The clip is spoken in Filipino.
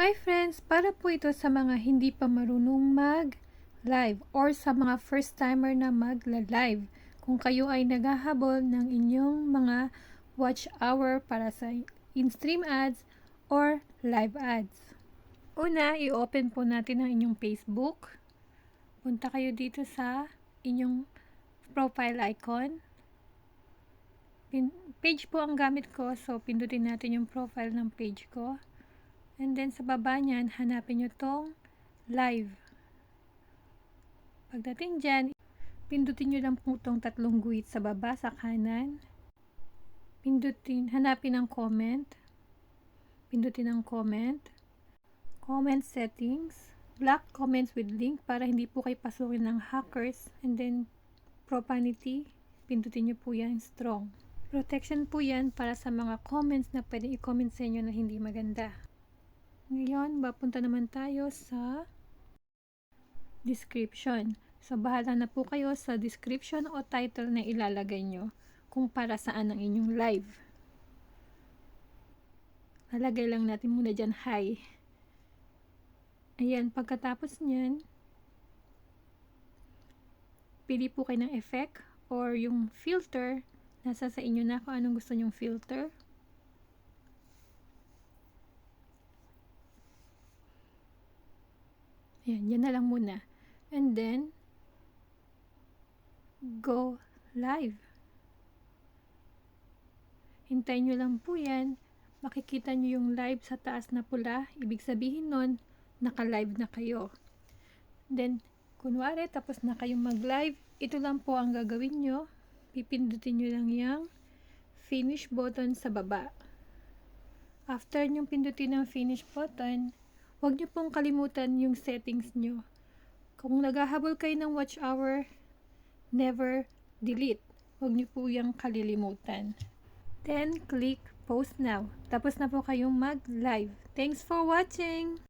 Hi friends! Para po ito sa mga hindi pa marunong mag-live or sa mga first timer na mag-live. Kung kayo ay naghahabol ng inyong mga watch hour para sa in-stream ads or live ads. Una, i-open po natin ang inyong Facebook. Punta kayo dito sa inyong profile icon. Pin- page po ang gamit ko, so pindutin natin yung profile ng page ko. And then sa baba niyan, hanapin nyo tong live. Pagdating dyan, pindutin nyo lang po tong tatlong guhit sa baba, sa kanan. Pindutin, hanapin ang comment. Pindutin ang comment. Comment settings. Block comments with link para hindi po kayo pasukin ng hackers. And then, profanity. Pindutin nyo po yan strong. Protection po yan para sa mga comments na pwede i-comment sa inyo na hindi maganda. Ngayon, mapunta naman tayo sa description. So, bahala na po kayo sa description o title na ilalagay nyo kung para saan ang inyong live. Lalagay lang natin muna dyan, hi. Ayan, pagkatapos nyan, pili po kayo ng effect or yung filter. Nasa sa inyo na kung anong gusto nyong filter. Ayan, yan na lang muna. And then, go live. Hintayin nyo lang po yan. Makikita nyo yung live sa taas na pula. Ibig sabihin nun, naka-live na kayo. Then, kunwari, tapos na kayong mag-live, ito lang po ang gagawin nyo. Pipindutin nyo lang yung finish button sa baba. After nyong pindutin ang finish button, huwag nyo pong kalimutan yung settings nyo. Kung naghahabol kayo ng watch hour, never delete. Huwag nyo po yung kalilimutan. Then, click post now. Tapos na po kayong mag-live. Thanks for watching!